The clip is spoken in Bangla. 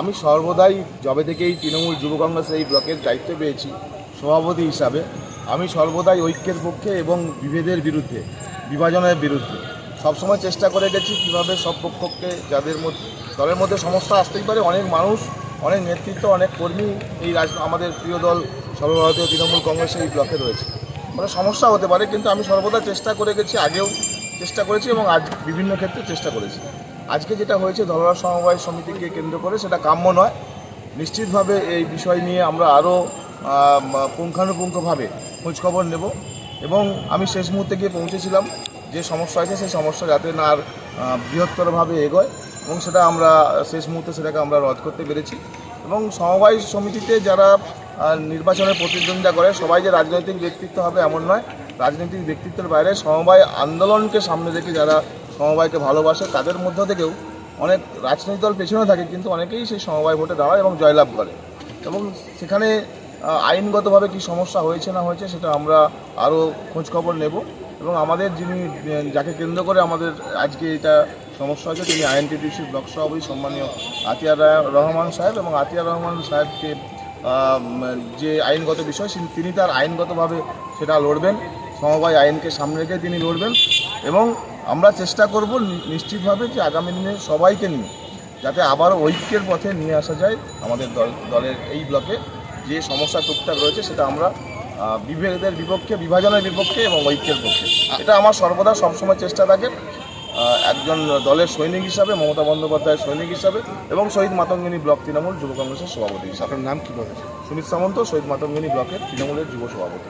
আমি সর্বদাই যবে থেকেই তৃণমূল যুব কংগ্রেসের এই ব্লকের দায়িত্ব পেয়েছি, সভাপতি হিসাবে। আমি সর্বদাই ঐক্যের পক্ষে এবং বিভেদের বিরুদ্ধে, বিভাজনের বিরুদ্ধে। সবসময় চেষ্টা করে গেছি কীভাবে সব পক্ষকে যাদের মধ্যে, দলের মধ্যে সমস্যা আসতেই পারে, অনেক মানুষ, অনেক নেতৃত্ব, অনেক কর্মী এই রাজ, আমাদের প্রিয় দল সর্বভারতীয় তৃণমূল কংগ্রেসের এই ব্লকে রয়েছে। মানে সমস্যা হতে পারে, কিন্তু আমি সর্বদা চেষ্টা করে গেছি, আগেও চেষ্টা করেছি এবং আজ বিভিন্ন ক্ষেত্রে চেষ্টা করেছি। আজকে যেটা হয়েছে ধলরা সমবায় সমিতিকে কেন্দ্র করে সেটা কাম্য নয়। নিশ্চিতভাবে এই বিষয় নিয়ে আমরা আরও পুঙ্খানুপুঙ্খভাবে খোঁজখবর নেব। এবং আমি শেষ মুহূর্তে গিয়ে পৌঁছেছিলাম, যে সমস্যা আছে সেই সমস্যা যাতে না আর বৃহত্তরভাবে এগোয়। এবং সেটা আমরা, শেষ মুহূর্তে সেটাকে আমরা রদ করতে পেরেছি। এবং সমবায় সমিতিতে যারা নির্বাচনে প্রতিদ্বন্দ্বিতা করে, সবাই যে রাজনৈতিক ব্যক্তিত্ব হবে এমন নয়। রাজনৈতিক ব্যক্তিত্বের বাইরে সমবায় আন্দোলনকে সামনে রেখে যারা সমবায়কে ভালোবাসে তাদের মধ্য থেকেও অনেক রাজনৈতিক দল পেছনে থাকে, কিন্তু অনেকেই সেই সমবায় ভোটে দাঁড়ায় এবং জয়লাভ করে। এবং সেখানে আইনগতভাবে কি সমস্যা হয়েছে না হয়েছে সেটা আমরা আরও খোঁজখবর নেব। এবং আমাদের যিনি যাকে কেন্দ্র করে আমাদের আজকে এটা সমস্যা হয়েছে, তিনি আইএনটিটিসি ব্লক সভাপতি সম্মানীয় আতিয়ার রহমান সাহেব এবং আতিয়ার রহমান সাহেবকে যে আইনগত বিষয় তিনি তার আইনগতভাবে সেটা লড়বেন, সমবায় আইনকে সামনে রেখে তিনি লড়বেন। এবং আমরা চেষ্টা করব নিশ্চিতভাবে যে আগামী দিনে সবাইকে নিয়ে যাতে আবার ঐক্যের পথে নিয়ে আসা যায় আমাদের দল দলের এই ব্লকে। যে সমস্যা টুকটাক রয়েছে সেটা আমরা বিভেদের বিপক্ষে বিভাজনের বিপক্ষে এবং ঐক্যের পক্ষে। এটা আমার সর্বদা সবসময় চেষ্টা থাকে একজন দলের সৈনিক হিসাবে মমতা বন্দ্যোপাধ্যায়ের সৈনিক হিসাবে এবং শহীদ মাতঙ্গিনী ব্লক তৃণমূল যুব কংগ্রেসের সভাপতি হিসাবে। নাম কি বলে সুমিত সামন্ত শহীদ মাতঙ্গিনী ব্লকের তৃণমূলের যুব সভাপতি।